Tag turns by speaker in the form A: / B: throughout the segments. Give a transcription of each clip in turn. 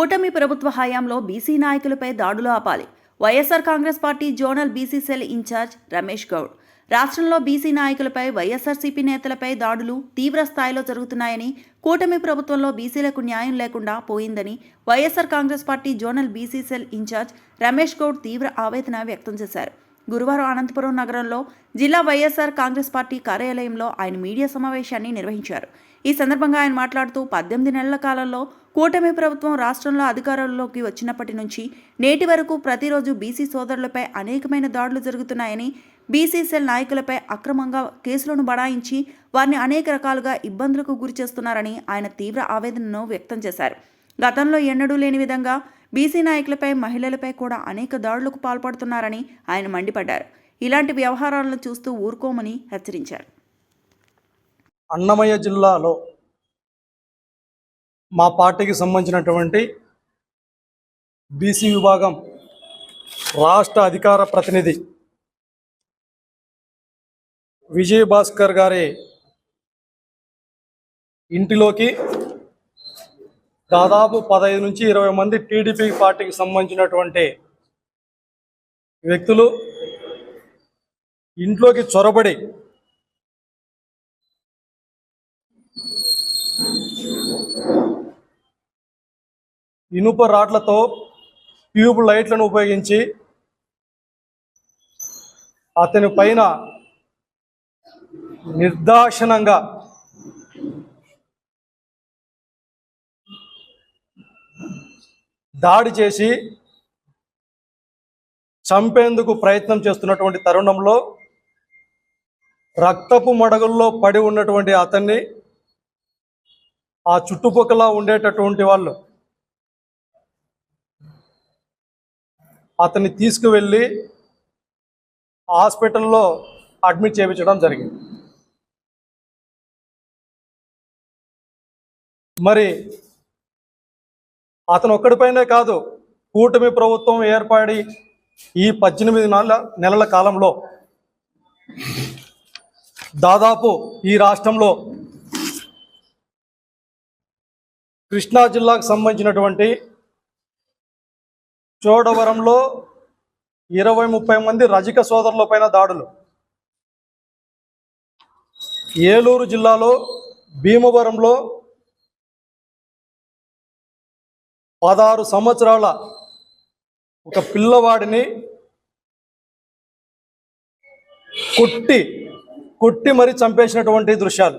A: కూటమి ప్రభుత్వ హయాంలో బీసీ నాయకులపై దాడులు ఆపాలి. YSR Congress party zonal BC cell incharge Ramesh Goud. రాష్ట్రంలో బీసీ నాయకులపై వైఎస్ఆర్సీపీ నేతలపై దాడులు తీవ్ర స్థాయిలో జరుగుతున్నాయని కూటమి ప్రభుత్వంలో బీసీలకు న్యాయం లేకుండా పోయిందని YSR Congress party zonal BC cell incharge Ramesh Goud తీవ్ర ఆవేదన వ్యక్తం చేశారు. గురువారం అనంతపురం నగరంలో జిల్లా వైఎస్ఆర్ కాంగ్రెస్ పార్టీ కార్యాలయంలో ఆయన మీడియా సమావేశాన్ని నిర్వహించారు. ఈ సందర్భంగా ఆయన మాట్లాడుతూ పద్దెనిమిది నెలల కాలంలో కూటమి ప్రభుత్వం రాష్ట్రంలో అధికారంలోకి వచ్చినప్పటి నుంచి నేటి వరకు ప్రతిరోజు బీసీ సోదరులపై అనేకమైన దాడులు జరుగుతున్నాయని బీసీ సెల్ నాయకులపై అక్రమంగా కేసులను బడాయించి వారిని అనేక రకాలుగా ఇబ్బందులకు గురి చేస్తున్నారని ఆయన తీవ్ర ఆవేదనను వ్యక్తం చేశారు. గతంలో ఎన్నడూ లేని విధంగా బీసీ నాయకులపై మహిళలపై కూడా అనేక దాడులకు పాల్పడుతున్నారని ఆయన మండిపడ్డారు. ఇలాంటి వ్యవహారాలను చూస్తూ ఊరుకోమని హెచ్చరించారు.
B: అన్నమయ్య జిల్లాలో మా పార్టీకి సంబంధించినటువంటి బీసీ విభాగం రాష్ట్ర అధికార ప్రతినిధి విజయ భాస్కర్ గారి ఇంటిలోకి దాదాపు పదహైదు నుంచి ఇరవై మంది టీడీపీ పార్టీకి సంబంధించినటువంటి వ్యక్తులు ఇంట్లోకి చొరబడి ఇనుప రాడ్లతో ట్యూబ్ లైట్లను ఉపయోగించి అతని పైన నిర్దాక్షిణంగా దాడి చేసి చంపేందుకు ప్రయత్నం చేస్తున్నటువంటి తరుణంలో రక్తపు మడగుల్లో పడి ఉన్నటువంటి అతన్ని ఆ చుట్టుపక్కల ఉండేటటువంటి వాళ్ళు అతన్ని తీసుకువెళ్ళి హాస్పిటల్లో అడ్మిట్ చేయించడం జరిగింది. మరి అతను ఒక్కడిపైనే కాదు కూటమి ప్రభుత్వం ఏర్పడి ఈ పద్దెనిమిది నెలల నెలల కాలంలో దాదాపు ఈ రాష్ట్రంలో కృష్ణా జిల్లాకు సంబంధించినటువంటి చోడవరంలో ఇరవై ముప్పై మంది రజక సోదరుల పైన దాడులు. ఏలూరు జిల్లాలో భీమవరంలో పదహారు సంవత్సరాల ఒక పిల్లవాడిని కొట్టి కొట్టి మరీ చంపేసినటువంటి దృశ్యాలు.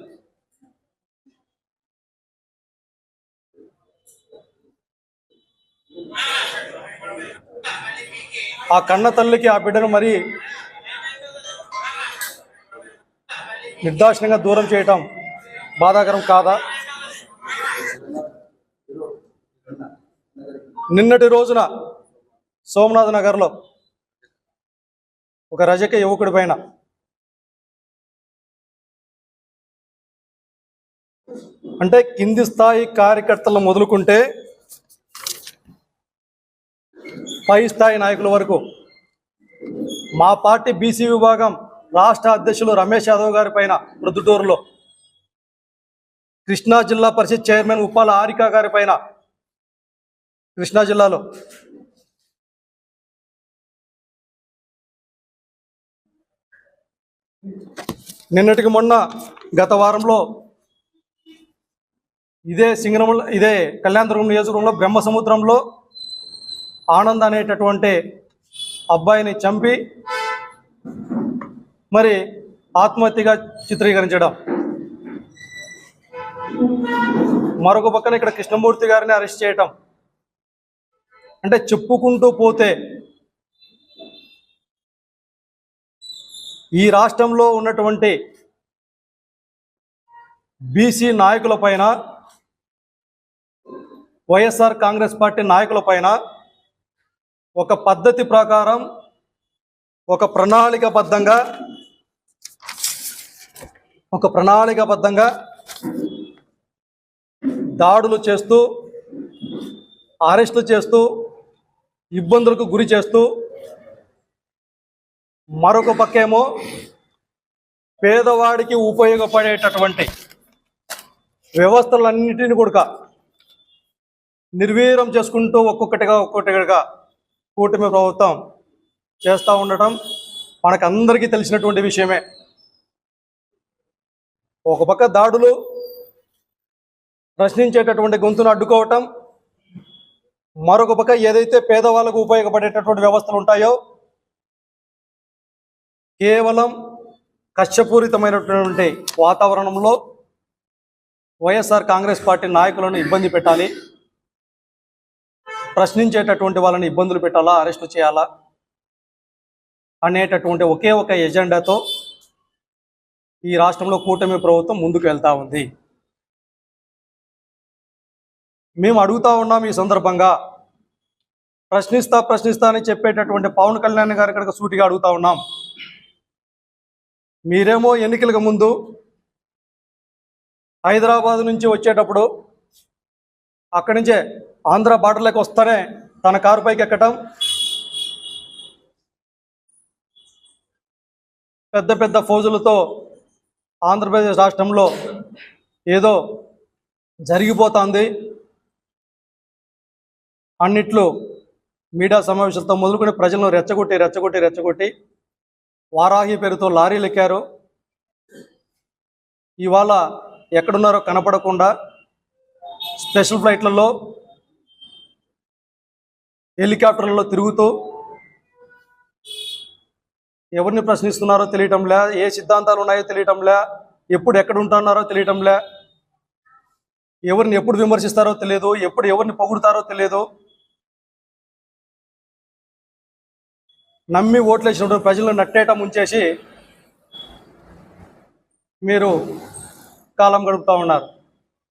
B: ఆ కన్న తల్లికి ఆ బిడ్డను మరి నిర్దాక్షిణ్యంగా దూరం చేయటం బాధాకరం కాదా? నిన్నటి రోజున సోమనాథ్ నగర్లో ఒక రజక యువకుడి పైన అంటే కింది స్థాయి కార్యకర్తలు మొదలుకుంటే పై స్థాయి నాయకుల వరకు మా పార్టీ బీసీ విభాగం రాష్ట్ర అధ్యక్షులు రమేష్ యాదవ్ గారి పైన ప్రొద్దుటూరులో కృష్ణా జిల్లా పరిషత్ చైర్మన్ ఉప్పాల హారిక గారి పైన కృష్ణా జిల్లాలో. నిన్నటికి మొన్న గత వారంలో ఇదే సింగనముల ఇదే కళ్యాణదుర్గం నియోజకవర్గంలో బ్రహ్మ సముద్రంలో ఆనంద్ అనేటటువంటి అబ్బాయిని చంపి మరి ఆత్మహత్యగా చిత్రీకరించడం. మరొక పక్కన ఇక్కడ కృష్ణమూర్తి గారిని అరెస్ట్ చేయటం. అంటే చెప్పుకుంటూ పోతే ఈ రాష్ట్రంలో ఉన్నటువంటి బీసీ నాయకుల పైన వైఎస్ఆర్ కాంగ్రెస్ పార్టీ నాయకుల పైన ఒక పద్ధతి ప్రకారం ఒక ప్రణాళికబద్ధంగా ఒక ప్రణాళికబద్ధంగా దాడులు చేస్తూ అరెస్టులు చేస్తూ ఇబ్బందులకు గురి చేస్తూ మరొక పక్కేమో పేదవాడికి ఉపయోగపడేటటువంటి వ్యవస్థలన్నిటిని కూడా నిర్వీర్యం చేసుకుంటూ ఒక్కొక్కటిగా ఒక్కొక్కటిగా కూటమి ప్రభుత్వం చేస్తూ ఉండటం మనకందరికీ తెలిసినటువంటి విషయమే. ఒక పక్క దాడులు ప్రశ్నించేటటువంటి గొంతును అడ్డుకోవటం మరొక పక్క ఏదైతే పేదవాళ్ళకు ఉపయోగపడేటటువంటి వ్యవస్థలు ఉంటాయో కేవలం కష్టపూరితమైనటువంటి వాతావరణంలో వైఎస్ఆర్ కాంగ్రెస్ పార్టీ నాయకులను ఇబ్బంది పెట్టాలి ప్రశ్నించేటటువంటి వాళ్ళని ఇబ్బందులు పెట్టాలా అరెస్టు చేయాలా అనేటటువంటి ఒకే ఒక ఎజెండాతో ఈ రాష్ట్రంలో కూటమి ప్రభుత్వం ముందుకు వెళ్తా ఉంది. మేము అడుగుతా ఉన్నాం ఈ సందర్భంగా. ప్రశ్నిస్తా ప్రశ్నిస్తా అని చెప్పేటటువంటి పవన్ కళ్యాణ్ గారి ఇక్కడ సూటిగా అడుగుతా ఉన్నాం. మీరేమో ఎన్నికలకు ముందు హైదరాబాద్ నుంచి వచ్చేటప్పుడు అక్కడి నుంచే ఆంధ్ర బార్డర్లోకి వస్తానే తన కారు పైకి ఎక్కటం. పెద్ద పెద్ద ఫౌజులతో ఆంధ్రప్రదేశ్ రాష్ట్రంలో ఏదో జరిగిపోతుంది. అన్నిట్లో మీడియా సమావేశాలతో మొదలుకొని ప్రజలను రెచ్చగొట్టి రెచ్చగొట్టి రెచ్చగొట్టి వారాహి పేరుతో లారీలు ఎక్కారు. ఇవాళ ఎక్కడున్నారో కనపడకుండా స్పెషల్ ఫ్లైట్లలో హెలికాప్టర్లలో తిరుగుతూ ఎవరిని ప్రశ్నిస్తున్నారో తెలియటంలే ఏ సిద్ధాంతాలు ఉన్నాయో తెలియటంలే ఎప్పుడు ఎక్కడ ఉంటున్నారో తెలియటంలే ఎవరిని ఎప్పుడు విమర్శిస్తారో తెలియదు ఎప్పుడు ఎవరిని పొగుడుతారో తెలియదు. నమ్మి ఓట్లేసినప్పుడు ప్రజలను నట్టేట ముంచేసి మీరు కాలం గడుపుతూ ఉన్నారు.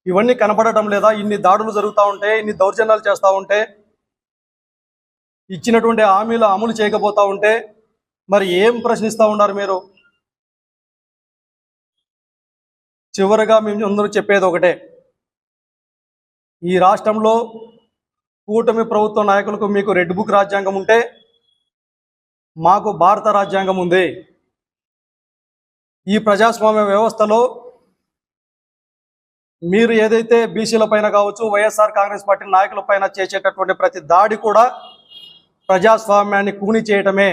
B: ఇవన్నీ కనపడటం లేదా ఇన్ని దాడులు జరుగుతూ ఉంటే ఇన్ని దౌర్జన్యాలు చేస్తూ ఉంటే ఇచ్చినటువంటి హామీలు అమలు చేయకపోతూ ఉంటే మరి ఏం ప్రశ్నిస్తూ ఉన్నారు మీరు? చివరగా మేము అందరూ చెప్పేది ఒకటే. ఈ రాష్ట్రంలో కూటమి ప్రభుత్వ నాయకులకు మీకు రెడ్ బుక్ రాజ్యాంగం ఉంటే మాకు భారత రాజ్యాంగం ఉంది. ఈ ప్రజాస్వామ్య వ్యవస్థలో మీరు ఏదైతే బీసీల పైన కావచ్చు వైఎస్ఆర్ కాంగ్రెస్ పార్టీ నాయకుల పైన చేసేటటువంటి ప్రతి దాడి కూడా ప్రజాస్వామ్యాన్ని కూని చేయటమే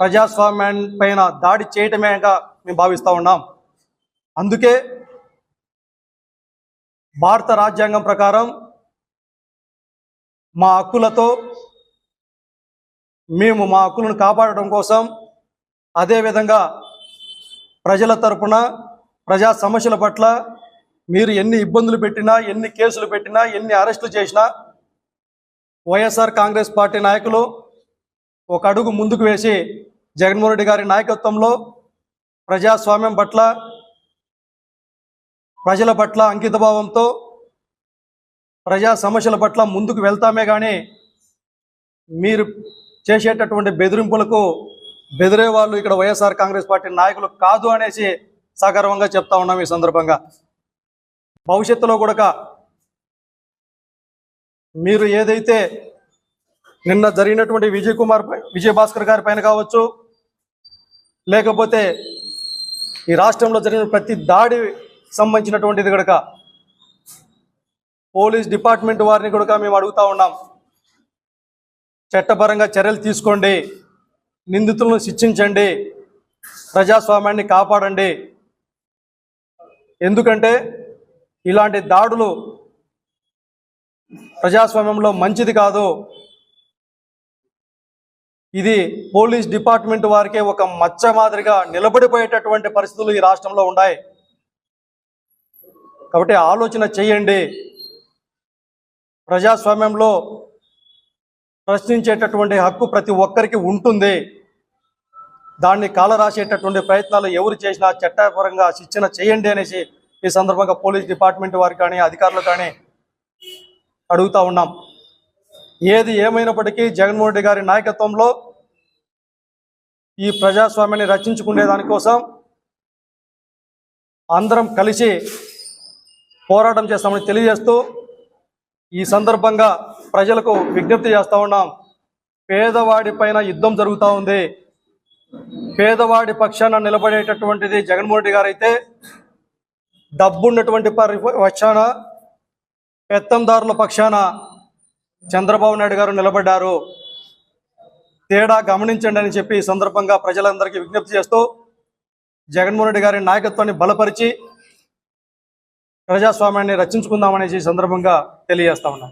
B: ప్రజాస్వామ్యాన్ని పైన దాడి చేయటమేగా మేము భావిస్తూ ఉన్నాం. అందుకే భారత రాజ్యాంగం ప్రకారం మా హక్కులతో మేము మా హక్కులను కాపాడడం కోసం అదేవిధంగా ప్రజల తరపున ప్రజా సమస్యల పట్ల మీరు ఎన్ని ఇబ్బందులు పెట్టినా ఎన్ని కేసులు పెట్టినా ఎన్ని అరెస్టులు చేసినా వైఎస్ఆర్ కాంగ్రెస్ పార్టీ నాయకులు ఒక అడుగు ముందుకు వేసి జగన్మోహన్ రెడ్డి గారి నాయకత్వంలో ప్రజాస్వామ్యం పట్ల ప్రజల పట్ల అంకితభావంతో ప్రజా సమస్యల పట్ల ముందుకు వెళ్తామే కానీ మీరు చేసేటటువంటి బెదిరింపులకు బెదిరే వాళ్ళు ఇక్కడ వైఎస్ఆర్ కాంగ్రెస్ పార్టీ నాయకులు కాదు అనేసి సగర్వంగా చెప్తా ఉన్నాం ఈ సందర్భంగా. భవిష్యత్తులో కూడా మీరు ఏదైతే నిన్న జరిగినటువంటి విజయ్ కుమార్ పై విజయ్ భాస్కర్ గారి పైన కావచ్చు లేకపోతే ఈ రాష్ట్రంలో జరిగిన ప్రతి దాడి సంబంధించినటువంటిది కనుక పోలీస్ డిపార్ట్మెంట్ వారిని కూడా మేము అడుగుతా ఉన్నాం. చట్టపరంగా చర్యలు తీసుకోండి. నిందితులను శిక్షించండి. ప్రజాస్వామ్యాన్ని కాపాడండి. ఎందుకంటే ఇలాంటి దాడులు ప్రజాస్వామ్యంలో మంచిది కాదు. ఇది పోలీస్ డిపార్ట్మెంట్ వారికే ఒక మచ్చ మాదిరిగా నిలబడిపోయేటటువంటి పరిస్థితులు ఈ రాష్ట్రంలో ఉన్నాయి. కాబట్టి ఆలోచన చేయండి. ప్రజాస్వామ్యంలో ప్రశ్నించేటటువంటి హక్కు ప్రతి ఒక్కరికి ఉంటుంది. దాన్ని కాలరాసేటటువంటి ప్రయత్నాలు ఎవరు చేసినా చట్టపరంగా శిక్షణ చేయండి అనేసి ఈ సందర్భంగా పోలీస్ డిపార్ట్మెంట్ వారు కానీ అధికారులు కానీ అడుగుతూ ఉన్నాం. ఏది ఏమైనప్పటికీ జగన్మోహన్ రెడ్డి గారి నాయకత్వంలో ఈ ప్రజాస్వామ్యాన్ని రచించుకునే దానికోసం అందరం కలిసి పోరాటం చేస్తామని తెలియజేస్తూ ఈ సందర్భంగా ప్రజలకు విజ్ఞప్తి చేస్తా ఉన్నాం. పేదవాడి పైన యుద్ధం జరుగుతూ ఉంది. పేదవాడి పక్షాన నిలబడేటటువంటిది జగన్మోహన్ రెడ్డి గారు అయితే డబ్బున్నటువంటి పరి పక్షాన పెత్తందారుల పక్షాన చంద్రబాబు నాయుడు గారు నిలబడ్డారు. తేడా గమనించండి అని చెప్పి ఈ సందర్భంగా ప్రజలందరికీ విజ్ఞప్తి చేస్తూ జగన్మోహన్ రెడ్డి గారి నాయకత్వాన్ని బలపరిచి ప్రజాస్వామ్యాన్ని రచించుకుందామనేసి సందర్భంగా తెలియజేస్తా ఉన్నాం.